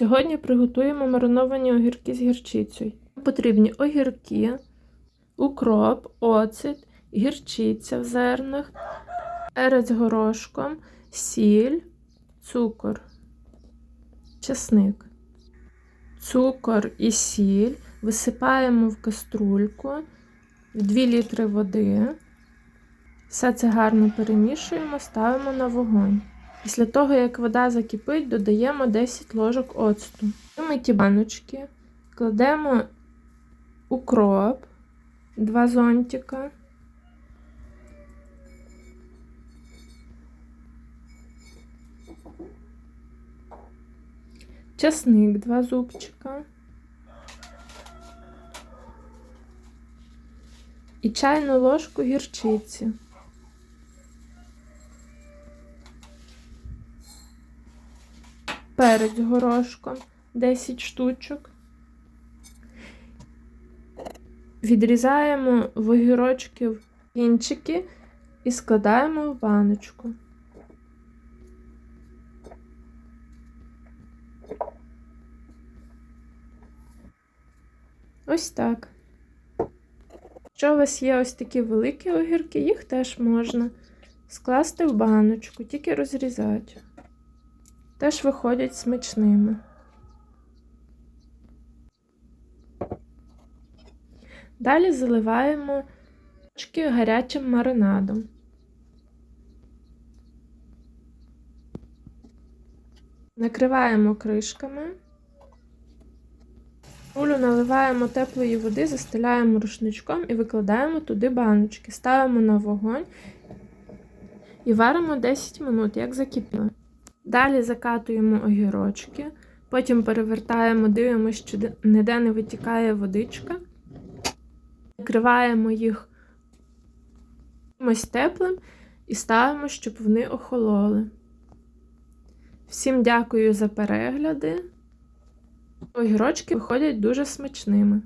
Сьогодні приготуємо мариновані огірки з гірчицею. Потрібні огірки, укроп, оцет, гірчиця в зернах, перець горошком, сіль, цукор, чесник. Цукор і сіль висипаємо в каструльку в 2 літри води. Все це гарно перемішуємо, ставимо на вогонь. Після того, як вода закипить, додаємо 10 ложок оцту. Вимиті баночки, кладемо укроп, 2 зонтика. Часник 2 зубчика. І чайну ложку гірчиці. Перець горошком 10 штучок. Відрізаємо в огірочки кінчики і складаємо в баночку. Ось так. Якщо у вас є ось такі великі огірки, їх теж можна скласти в баночку, тільки розрізати теж виходять смачними. Далі заливаємо очки гарячим маринадом. Накриваємо кришками. Кулю наливаємо теплої води, застеляємо рушничком і викладаємо туди баночки. Ставимо на вогонь і варимо 10 минут, як закипіло. Далі закатуємо огірочки, потім перевертаємо, дивимося, що ніде не витікає водичка. Накриваємо їх чимось теплим і ставимо, щоб вони охололи. Всім дякую за перегляди. Огірочки виходять дуже смачними.